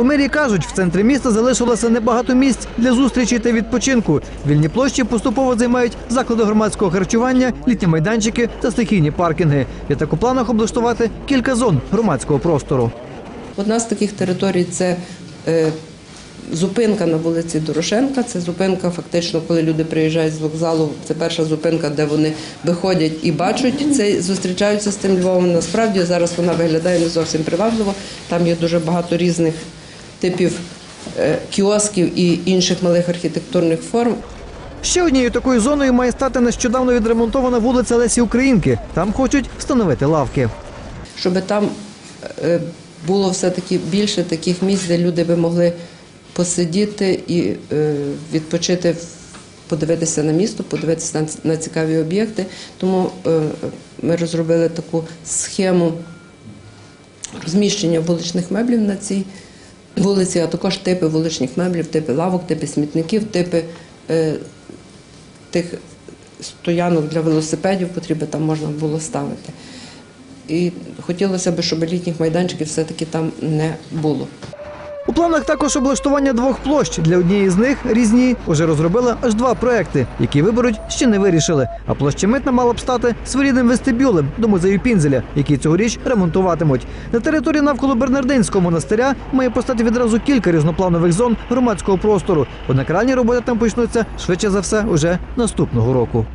У мерії кажуть, в центрі міста залишилося небагато місць для зустрічі та відпочинку. Вільні площі поступово займають заклади громадського харчування, літні майданчики та стихійні паркінги. І так у планах облаштувати кілька зон громадського простору. Одна з таких територій це е, зупинка на вулиці Дорошенка. Це зупинка, фактично, коли люди приїжджають з вокзалу. Це перша зупинка, де вони виходять і бачать це, зустрічаються з тим Львовом. Насправді зараз вона виглядає не зовсім привабливо. Там є дуже багато різних типів е, кіосків і інших малих архітектурних форм. Ще однією такою зоною має стати нещодавно відремонтована вулиця Лесі Українки. Там хочуть встановити лавки. щоб там е, було все-таки більше таких місць, де люди би могли посидіти і е, відпочити, подивитися на місто, подивитися на, цікаві об'єкти. Тому ми розробили таку схему розміщення вуличних меблів на цій вулиці, а також типи вуличних меблів, типи лавок, типи смітників, типи е, тих стоянок для велосипедів, котрі там можна було ставити. І хотілося б, щоб літніх майданчиків все-таки там не було. У планах також облаштування двох площ. Для однієї з них різні уже розробили аж два проекти, які виберуть ще не вирішили. А площа митна мала б стати своєрідним вестибюлем до музею Пінзеля, який цьогоріч ремонтуватимуть. На території навколо Бернардинського монастиря має постати відразу кілька різнопланових зон громадського простору. Однак реальні роботи там почнуться швидше за все уже наступного року.